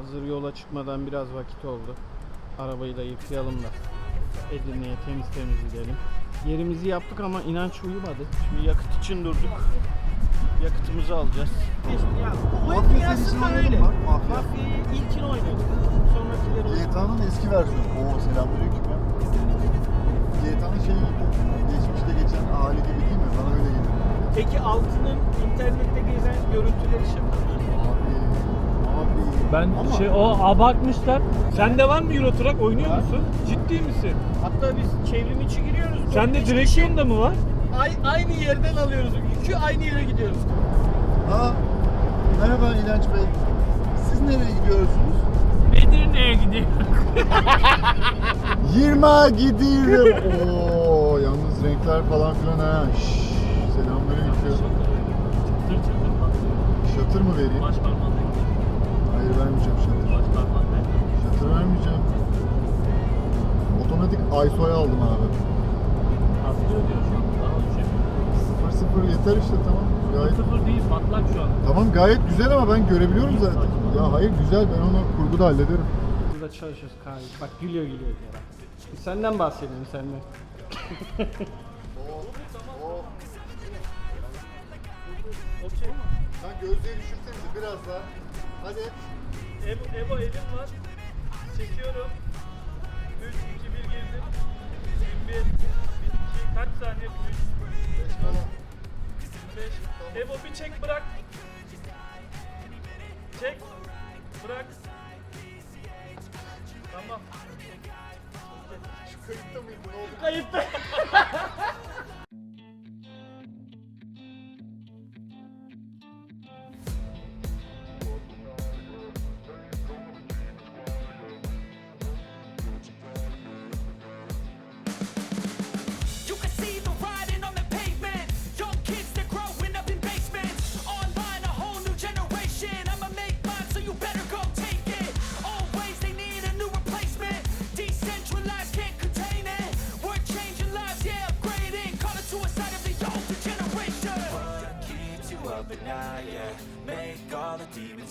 Hazır yola çıkmadan biraz vakit oldu. Arabayı da yıkayalım da Edirne'ye temiz temiz gidelim. Yerimizi yaptık ama inanç uyumadı. Şimdi yakıt için durduk. Yakıtımızı alacağız. Ya, bu oyun dünyasında öyle. mı? Mafya. Mafyayı ilkini oynadık. Sonrakileri oynadık. GTA'nın eski versiyonu. Oo selamünaleyküm ya. GTA'nın şey gibi. Geçmişte geçen hali gibi değil mi? Bana öyle geliyor. Peki altının internette gezen görüntüleri şimdi. Abi. Abi. Ben Ama şey o abartmışlar. Sende var mı Euro Truck oynuyor musun? Ciddi misin? Hatta biz çevrim içi giriyoruz. Sende direksiyon da mı var? Ay, aynı yerden alıyoruz. Yükü aynı yere gidiyoruz. Ha. Merhaba İlhanç Bey. Siz nereye gidiyorsunuz? Edirne'ye gidiyor. 20 gidiyorum. Oo yalnız renkler falan filan ha. Şşş. Selamünaleyküm. Şatır mı vereyim? Baş parmağında Hayır vermeyeceğim şatır. Şatır vermeyeceğim. Otomatik ISO'ya aldım abi. Düşemiyor. 0 yeter işte tamam. Gayet Sıfır değil patlak şu an. Tamam gayet güzel ama ben görebiliyorum zaten. Ya hayır güzel ben onu kurguda hallederim. Burada çalışıyoruz kahve. Bak gülüyor gülüyor diye. bak. Senden bahsedelim senden. Sen gözlüğü düşürsenize biraz daha. Hadi. Ebo, elim var. Çekiyorum. 3, 2, 1 girdim. 21, 1, 2, kaç saniye? 3, Falan. 5. Ebo bir çek bırak. Çek. Bırak. Tamam. Şu kayıtta mıydı ne oldu? Kayıtta.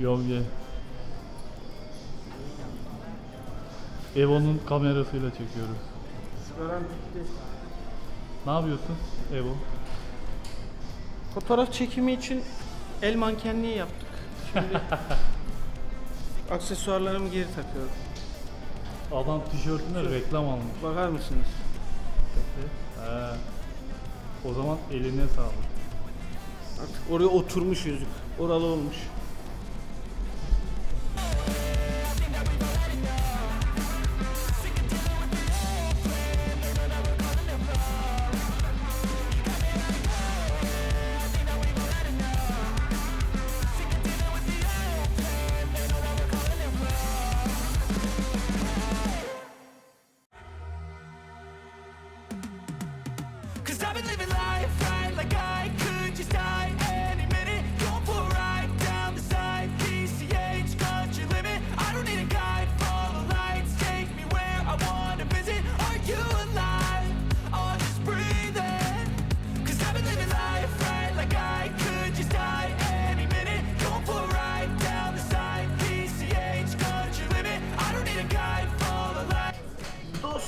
Yol. Evo'nun kamerasıyla çekiyoruz. Sigaram bitti. Ne yapıyorsun Evo? Fotoğraf çekimi için el mankenliği yaptık. Şimdi aksesuarlarımı geri takıyorum. Adam tişörtüne reklam almış. Bakar mısınız? He. O zaman eline sağlık. Artık oraya oturmuş yüzük. Oralı olmuş.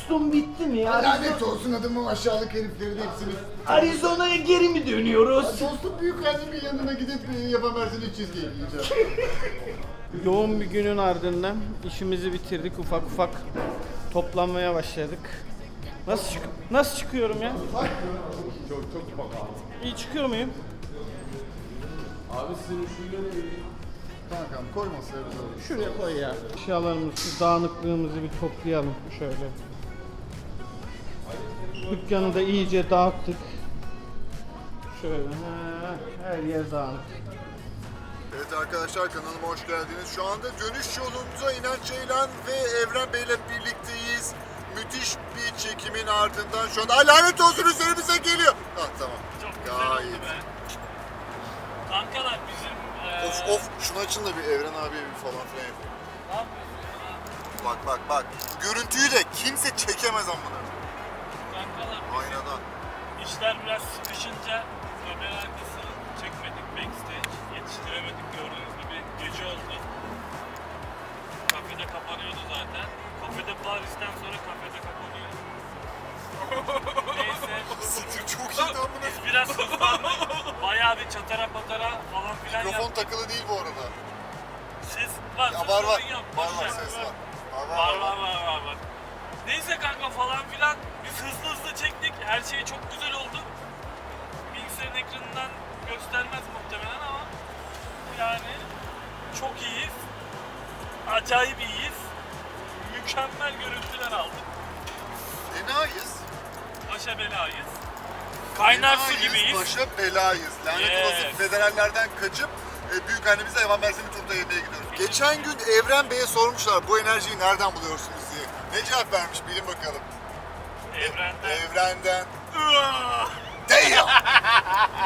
Dostum bitti mi ya? Lanet olsun adamın aşağılık heriflerin hepsini. Arizona'ya geri mi dönüyoruz? Dostum büyük annemin yanına gidip e, üç çizgiyi yiyeceğim. Yoğun bir günün ardından işimizi bitirdik. Ufak ufak toplanmaya başladık. Nasıl çık Nasıl çıkıyorum ya? Çok çok bak abi. İyi çıkıyor muyum? Kankam koy masaya biz alırız. Şuraya koy ya. Eşyalarımızı, dağınıklığımızı bir toplayalım şöyle. Dükkanı da iyice dağıttık. Şöyle ha, her yer dağınık. Evet arkadaşlar kanalıma hoş geldiniz. Şu anda dönüş yolunda İnanç Ceylan ve Evren Bey ile birlikteyiz. Müthiş bir çekimin ardından şu anda lanet olsun üzerimize geliyor. Ah tamam. Çok güzel oldu Gayet. be. Kankalar bizim... eee, Of of şunu açın da bir Evren abiye bir falan filan yapayım. Ne yapıyorsun? Bak bak bak. Görüntüyü de kimse çekemez amına. Kankalar Aynadan. işler biraz sıkışınca kamera arkasını çekmedik backstage. Yetiştiremedik gördüğünüz gibi gece oldu. Kafede kapanıyordu zaten. Kafede Paris'ten sonra kafede kapanıyor. Neyse. Siktir çok iyi lan bunu. Biz biraz hızlandık. Bayağı bir çatara patara falan filan Mikrofon yaptık. takılı değil bu arada. Ses var. Ya var var. Var var ses var. Var var var var var. Neyse kanka falan filan çektik. Her şey çok güzel oldu. Bilgisayarın ekranından göstermez muhtemelen ama yani çok iyiyiz. Acayip iyiyiz. Mükemmel görüntüler aldık. Enayiz. Başa belayız. Kaynar su Enayiz, gibiyiz. Başa belayız. Lanet Yes. olası federallerden kaçıp e, büyük annemize hayvan bersemi turda yemeye gidiyoruz. Geçen gün Evren Bey'e sormuşlar bu enerjiyi nereden buluyorsunuz diye. Ne cevap vermiş bilin bakalım. Evrende. Evrenden. Uaa! Damn!